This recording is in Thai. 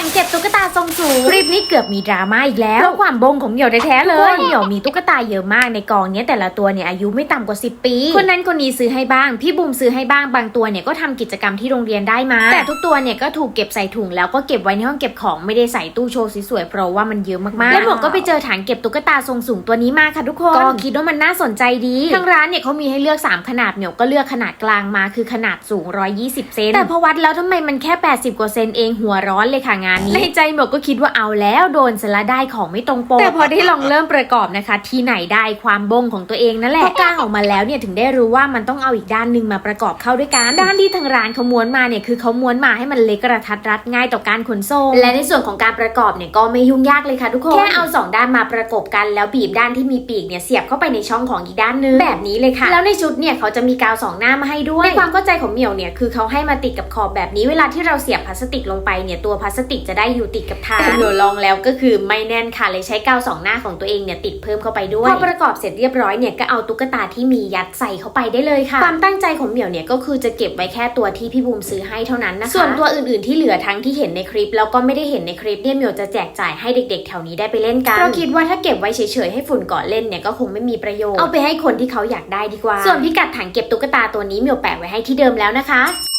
ถังเก็บตุ๊กตาทรงสูงคลิปนี้เกือบมีดราม่าอีกแล้วเพราะความบงของเหมียวแท้ๆเลยเหมียวมีตุ๊กตาเยอะมากในกองเนี้ยแต่ละตัวเนี่ยอายุไม่ต่ำกว่า 10 ปี คนนั้นคนนี้ซื้อให้บ้าง พี่บุมซื้อให้บ้างบางตัวเนี่ยก็ทำกิจกรรมที่โรงเรียนได้มา แต่ทุกตัวเนี่ยก็ถูกเก็บใส่ถุงแล้วก็เก็บไว้ในห้องเก็บของไม่ได้ใส่ตู้โชว์สวยๆเพราะว่ามันเยอะมากๆแล้วหมวกก็ไปเจอถังเก็บตุ๊กตาทรงสูงตัวนี้มาค่ะทุกคนก็คิดว่ามันน่าสนใจดีทางร้านเนี่ยเขามีให้เลือก 3 ขนาดเหมียวก็เลือกขนาดกลางมาคือขนาดสูง 120 เซนแต่พอวัดแล้วทำไมมันแค่ 80 กว่าเซนเองหัวร้อนเลยค่ะงานนี้ ในใจเหมียวก็คิดว่าเอาแล้วโดนสละได้ของไม่ตรงปก แต่พอได้ลองเริ่มประกอบนะคะ ที่ไหนได้ความบงของตัวเองนั่นแหละพอกางออกมาแล้วเนี่ยถึงได้รู้ว่ามันต้องเอาอีกด้านหนึ่งมาประกอบเข้าด้วยกัน ด้านที่ทางร้านเขาม้วนมาเนี่ยคือเขาม้วนมาให้มันเล็กกระทัดรัดง่ายต่อการขนส่ง และในส่วนของการประกอบเนี่ยก็ไม่ยุ่งยากเลยค่ะทุกคนแค่เอาสองด้านมาประกบกันแล้วบีบด้านที่มีปีกเนี่ยเสียบเข้าไปในช่องของอีกด้านหนึงแบบนี้เลยค่ะ แล้วในชุดเนี่ยเขาจะมีกาวสองหน้ามาให้ด้วยในความเข้าใจของเหมียวเนี่ยคือเขาให้มาติดกับขอบแบบนี้เวลาที่เราเสียบพลาสติกลงไปเนี่ยตัวพลาสติกจะได้อยู่ติดกับฐานแต่เหมียวลองแล้วก็คือไม่แน่นค่ะเลยใช้กาวสองหน้าของตัวเองเนี่ยติดเพิ่มเข้าไปด้วยพอประกอบเสร็จเรียบร้อยเนี่ยก็เอาตุ๊กตาที่มียัดใส่เข้าไปได้เลยค่ะ ความตั้งใจของเหมียวเนี่ยก็คือจะเก็บไว้แค่ตัวที่พี่บูมซื้อให้เท่านั้นนะคะส่วนตัวอื่นๆที่เหลือทั้งที่เห็นในคลิป แล้วก็ไม่ได้เห็นในคลิปเนี่ยเหมียวจะแจกจ่ายให้เด็กๆ แถวนี้ได้ไปเล่นกันเพราะคิดว่าถ้าเก็บไว้เฉยๆให้ฝุ่นเกาะเล่นเนี่ยก็คงไม่มีประโยชน์เอาไปให้คนที่เขาอยากได้ดีกว่า ส่วนพิกัดถังเก็บตุ๊กตาตัวนี้เหมียวแปะไว้ให้ที่เดิมแล้วนะคะ